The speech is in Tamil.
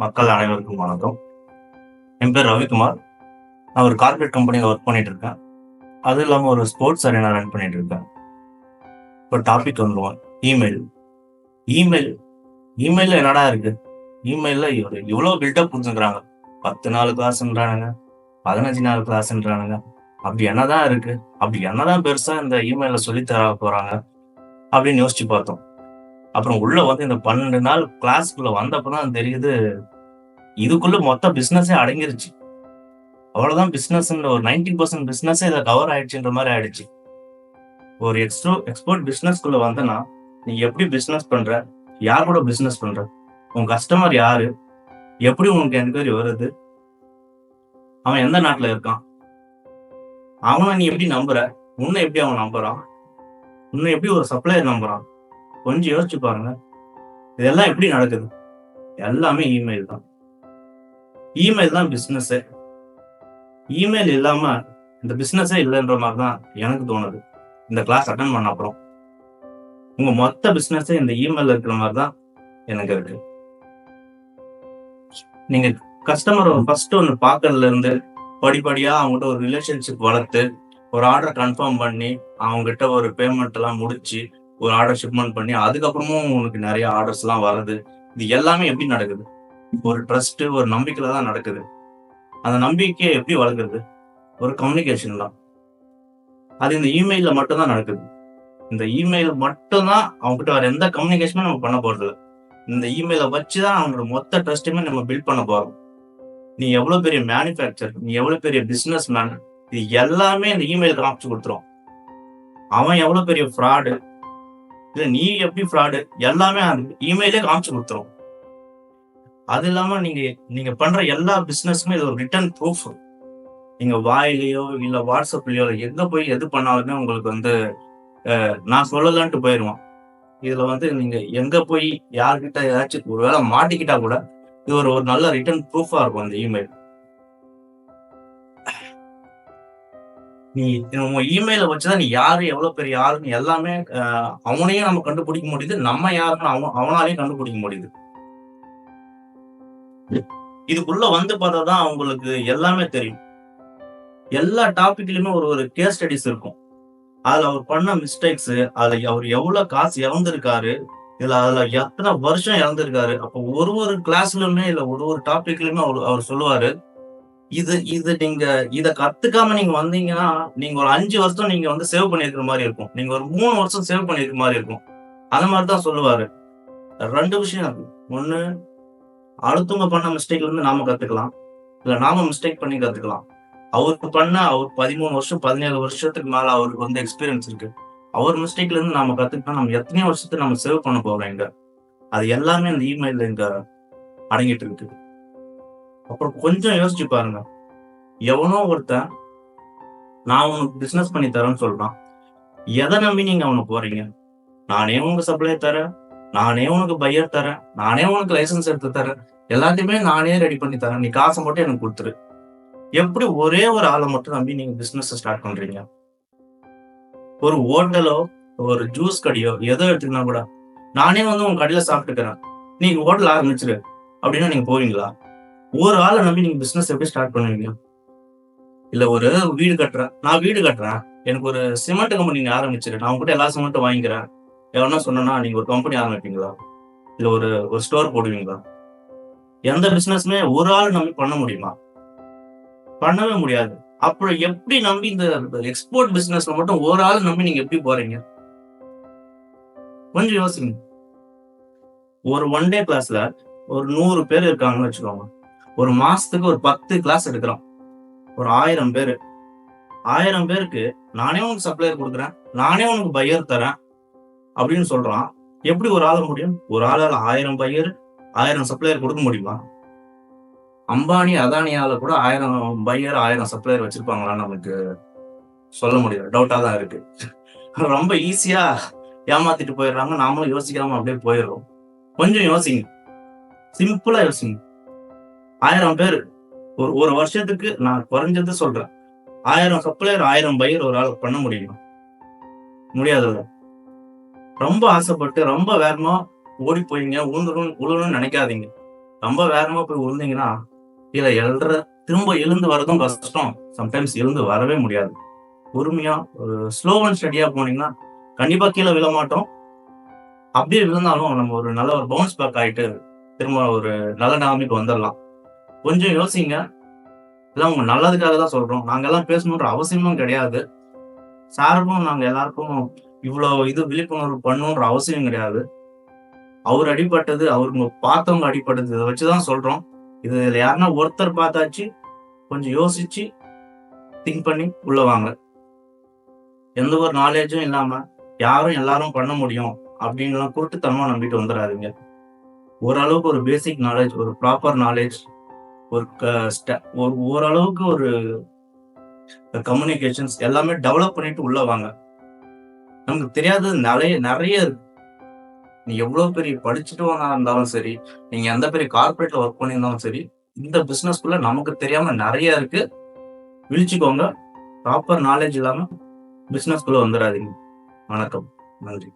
மக்கள் அனைவருக்கும் வணக்கம். என் பேர் ரவிக்குமார். நான் ஒரு கார்பரேட் கம்பெனியில் ஒர்க் பண்ணிட்டு இருக்கேன் அது இல்லாமல் ஒரு ஸ்போர்ட்ஸ் அரேனா ரன் பண்ணிட்டு இருக்கேன் இப்போ டாபிக் வந்துடுவோம் இமெயில் இமெயில் இமெயிலில் என்னடா இருக்கு? இமெயிலில் ஒரு இவ்வளோ பில்டப் புரிஞ்சுக்கிறாங்க பத்து நாலு கிளாஸ்ன்றானுங்க பதினஞ்சு நாலு கிளாஸ்ன்றானுங்க அப்படி என்னதான் இருக்கு? அப்படி என்னதான் பெருசா இந்த இமெயிலில் சொல்லி தர போறாங்க? அப்படின்னு யோசிச்சு பார்த்தோம். அப்புறம் உள்ள வந்து இந்த பன்னெண்டு நாள் கிளாஸ்க்குள்ள வந்தப்பதான் தெரியுது. இதுக்குள்ள மொத்த பிசினஸே அடங்கிருச்சு. அவ்வளவுதான் பிசினஸ் ஒரு நைன்டி பர்சன்ட் பிசினஸே இதை கவர் ஆயிடுச்சுன்ற மாதிரி ஆயிடுச்சு. ஒரு எக்ஸ்ட்ரோ எக்ஸ்போர்ட் பிசினஸ்க்குள்ள வந்தனா நீ எப்படி பிசினஸ் பண்ற? யார் கூட பிசினஸ் பண்ற? உன் கஸ்டமர் யாரு? எப்படி உனக்கு என்கொயரி வருது? அவன் எந்த நாட்டுல இருக்கான்? அவனை நீ எப்படி நம்புற? உன்னை எப்படி அவன் நம்புறான்? உன்னை எப்படி ஒரு சப்ளையர் நம்புறான்? கொஞ்சம் யோசிச்சு பாருங்க. இதெல்லாம் எப்படி நடக்குது? எல்லாமே இமெயில் தான். இமெயில் தான் பிஸ்னஸ் இமெயில் இல்லாம இந்த பிசினஸே இல்லைன்ற மாதிரி தான் எனக்கு தோணுது. இந்த கிளாஸ் அட்டன் பண்ண அப்புறம். உங்க மொத்த பிஸ்னஸே இந்த இமெயில் இருக்கிற மாதிரி தான் எனக்கு இருக்கு. நீங்க கஸ்டமர் ஃபர்ஸ்ட் ஒன்று பார்க்கறதுல இருந்து படிப்படியா அவங்ககிட்ட ஒரு ரிலேஷன்ஷிப் வளர்த்து ஒரு ஆர்டர் கன்ஃபார்ம் பண்ணி அவங்ககிட்ட ஒரு பேமெண்ட் எல்லாம் முடிச்சு ஒரு ஆர்டர் ஷிப்மெண்ட் பண்ணி அதுக்கப்புறமும் உனக்கு நிறைய ஆர்டர்ஸ் எல்லாம் வருது இது எல்லாமே எப்படி நடக்குது? ஒரு ட்ரஸ்ட் ஒரு நம்பிக்கையில தான் நடக்குது. அந்த நம்பிக்கையை எப்படி வளர்க்குறது? ஒரு கம்யூனிகேஷன் தான். அது இந்த இமெயில மட்டும்தான் நடக்குது. இந்த இமெயில் மட்டும்தான் அவங்ககிட்ட வேற எந்த கம்யூனிகேஷனுமே நம்ம பண்ண போறது இல்லை. இந்த இமெயிலை வச்சு தான் அவங்களோட மொத்த ட்ரஸ்ட்டுமே நம்ம பில்ட் பண்ண போறோம். நீ எவ்வளவு பெரிய மேனுஃபேக்சர் நீ எவ்வளவு பெரிய பிசினஸ் மேன் இது எல்லாமே இந்த இமெயில் காமிச்சு கொடுத்துரும். அவன் எவ்வளவு பெரிய ஃப்ராடு இல்ல நீ எப்படி ஃப்ராடு எல்லாமே இமெயிலே காமிச்சு கொடுத்துரும். அது இல்லாம நீங்க நீங்க பண்ற எல்லா பிசினஸுமே இது ஒரு ரிட்டர்ன் ப்ரூஃப் நீங்க வாயிலையோ இல்ல வாட்ஸ்அப்லயோ எங்க போய் எது பண்ணாலுமே உங்களுக்கு வந்து நான் சொல்லலான்ட்டு போயிடுவான் இதுல வந்து நீங்க எங்க போய் யார்கிட்ட ஏதாச்சும் ஒருவேளை மாட்டிக்கிட்டா கூட இது ஒரு ஒரு நல்ல ரிட்டர்ன் ப்ரூஃபா இருக்கும் அந்த இமெயில் நீ உங்க இமெயில வச்சுதான் நீ யாரு எவ்வளவு பெரிய யாருன்னு எல்லாமே அவனையும் நம்ம கண்டுபிடிக்க முடியுது நம்ம யாருன்னு அவன் அவனாலையும் கண்டுபிடிக்க முடியுது. இதுக்குள்ள வந்து பார்த்தா தான் அவங்களுக்கு எல்லாமே தெரியும். எல்லா டாபிக்லயுமே ஒரு ஒரு கேஸ் ஸ்டடிஸ் இருக்கும். அதுல அவர் பண்ண மிஸ்டேக்ஸ் அதுல அவர் எவ்வளவு காசு இறந்திருக்காரு இதுல அதுல எத்தனை வருஷம் இறந்திருக்காரு அப்போ ஒரு ஒரு கிளாஸ்லயுமே இல்ல ஒரு ஒரு டாபிக்லயுமே அவர் அவர் சொல்லுவாரு இது இது நீங்க இத கத்துக்காம நீங்க வந்தீங்கன்னா நீங்க ஒரு அஞ்சு வருஷம் நீங்க வந்து சேவ் பண்ணிருக்கிற மாதிரி இருக்கும். நீங்க ஒரு மூணு வருஷம் சேவ் பண்ணிருக்கிற மாதிரி இருக்கும். அந்த மாதிரி தான் சொல்லுவாரு. ரெண்டு விஷயம் இருக்கு. ஒண்ணு அடுத்தவங்க பண்ண மிஸ்டேக்ல இருந்து நாம கத்துக்கலாம். இல்ல நாம மிஸ்டேக் பண்ணி கத்துக்கலாம். அவருக்கு பண்ண அவர் பதிமூணு வருஷம் பதினேழு வருஷத்துக்கு மேல அவருக்கு வந்து எக்ஸ்பீரியன்ஸ் இருக்கு. அவர் மிஸ்டேக்ல இருந்து நாம கத்துக்கிட்டா நம்ம எத்தனையோ வருஷத்துக்கு நம்ம சேவ் பண்ண போறோம் இங்க. அது எல்லாமே இந்த இமெயில்ல இங்க அடங்கிட்டு இருக்கு. அப்புறம் கொஞ்சம் யோசிச்சு பாருங்க. எவனோ ஒருத்தன் நான் உனக்கு பிசினஸ் பண்ணி தரேன்னு சொல்றான். எதை நம்பி நீங்க அவனை போறீங்க? நானே உனக்கு சப்ளை தரேன். நானே உனக்கு பையர் தரேன். நானே உனக்கு லைசன்ஸ் எடுத்து தரேன். எல்லாத்தையுமே நானே ரெடி பண்ணி தரேன். நீ காசை மட்டும் எனக்கு கொடுத்துரு. எப்படி ஒரே ஒரு ஆளை மட்டும் நம்பி நீங்க பிசினஸ் ஸ்டார்ட் பண்றீங்க? ஒரு ஹோட்டலோ ஒரு ஜூஸ் கடையோ எதோ எடுத்துக்கினா கூட நானே வந்து உங்க கடையில சாப்பிட்டுக்கிறேன். நீங்க ஹோட்டல் ஆரம்பிச்சிரு. அப்படின்னா நீங்க போவீங்களா? ஒரு ஆளை நம்பி நீங்க பிசினஸ் எப்படி ஸ்டார்ட் பண்ணுவீங்க? இல்ல ஒரு வீடு கட்டுறேன். நான் வீடு கட்டுறேன். எனக்கு ஒரு சிமெண்ட் கம்பெனி நீங்க ஆரம்பிச்சிரு. நான் உங்ககிட்ட எல்லா சிமெண்ட்டும் வாங்கிக்கிறேன். எவனா சொன்னா நீங்க ஒரு கம்பெனி ஆரம்பிப்பீங்களா? இல்ல ஒரு ஒரு ஸ்டோர் போடுவீங்களா? எந்த பிசினஸ்மே ஒரு ஆள் நம்பி பண்ண முடியுமா? பண்ணவே முடியாது. அப்புறம் எப்படி நம்பி இந்த எக்ஸ்போர்ட் பிசினஸ்ல மட்டும் ஒரு ஆள் நம்பி நீங்க எப்படி போறீங்க? கொஞ்சம் யோசிங்க. ஒரு ஒன் டே கிளாஸ்ல ஒரு நூறு பேர் இருக்காங்கன்னு வச்சுக்கோங்க. ஒரு மாசத்துக்கு ஒரு பத்து கிளாஸ் எடுக்கிறோம். ஒரு ஆயிரம் பேர். ஆயிரம் பேருக்கு நானே உனக்கு சப்ளையர் கொடுக்குறேன். நானே உனக்கு பையர் தரேன் அப்படின்னு சொல்றான். எப்படி ஒரு ஆள முடியும்? ஒரு ஆளால் ஆயிரம் பையர் ஆயிரம் சப்ளையர் கொடுக்க முடியுமா? அம்பானி அதானியால கூட ஆயிரம் பையர் ஆயிரம் சப்ளையர் வச்சிருப்பாங்களா நமக்கு சொல்ல முடியல. டவுட்டா தான் இருக்கு. ரொம்ப ஈஸியா ஏமாத்திட்டு போயிடுறாங்க. நாமளும் யோசிக்காம அப்படியே போயிடுறோம். கொஞ்சம் யோசிங்க. சிம்பிளா யோசிங்க. ஆயிரம் பேர். ஒரு ஒரு வருஷத்துக்கு நான் குறைஞ்சது சொல்றேன். ஆயிரம் சப்ளையர் ஆயிரம் பயிர் ஒரு ஆள் பண்ண முடியுமா. முடியாதுல்ல ரொம்ப ஆசைப்பட்டு ரொம்ப வேகமா ஓடி போயிங்க உழுந்துடும் உழுணும்னு நினைக்காதீங்க. ரொம்ப வேகமா போய் உழுந்தீங்கன்னா கீழே எழுற திரும்ப எழுந்து வரதும் கஷ்டம். சம்டைம்ஸ் எழுந்து வரவே முடியாது. பொறுமையா ஒரு ஸ்லோ அண்ட் ஸ்டடியா போனீங்கன்னா கண்டிப்பா கீழே விழ மாட்டோம். அப்படியே விழுந்தாலும் நம்ம ஒரு நல்ல ஒரு பவுன்ஸ் பேக் ஆயிட்டு திரும்ப ஒரு நல்ல நிலைமைக்கு வந்துடலாம் கொஞ்சம் யோசிங்க. இதெல்லாம் உங்க நல்லதுக்காக தான் சொல்றோம். நாங்கெல்லாம் பேசணுன்ற அவசியமும் கிடையாது. சாருக்கும் நாங்க எல்லாருக்கும் இவ்வளவு இது விழிப்புணர்வு பண்ணணுன்ற அவசியம் கிடையாது. அவர் அடிப்பட்டது அவருங்க பார்த்தவங்க அடிப்பட்டது இதை வச்சுதான் சொல்றோம். இது இதுல யாருன்னா ஒருத்தர் பார்த்தாச்சு கொஞ்சம் யோசிச்சு திங்க் பண்ணி உள்ள வாங்க. எந்த ஒரு நாலேஜும் இல்லாம யாரும் எல்லாரும் பண்ண முடியும் அப்படின்லாம் கூட்டுத்தனமா நம்பிட்டு வந்துடாதீங்க ஓரளவுக்கு ஒரு பேசிக் நாலேஜ் ஒரு ப்ராப்பர் நாலேஜ் ஒரு க- ஸ்ட- ஒரு ஓரளவுக்கு ஒரு கம்யூனிகேஷன்ஸ் எல்லாமே டெவலப் பண்ணிட்டு உள்ள வாங்க. நமக்கு தெரியாதது நிறைய நிறைய இருக்கு. நீ எவ்வளவு பெரிய படிச்சுட்டு இருந்தாலும் சரி நீங்க எந்த பெரிய கார்பரேட்ல ஒர்க் பண்ணியிருந்தாலும் சரி இந்த பிசினஸ்க்குள்ள நமக்கு தெரியாம நிறைய இருக்கு. விழிச்சுக்கோங்க. ப்ராப்பர் நாலேஜ் இல்லாம பிசினஸ்க்குள்ள வந்துடாதீங்க. வணக்கம். நன்றி.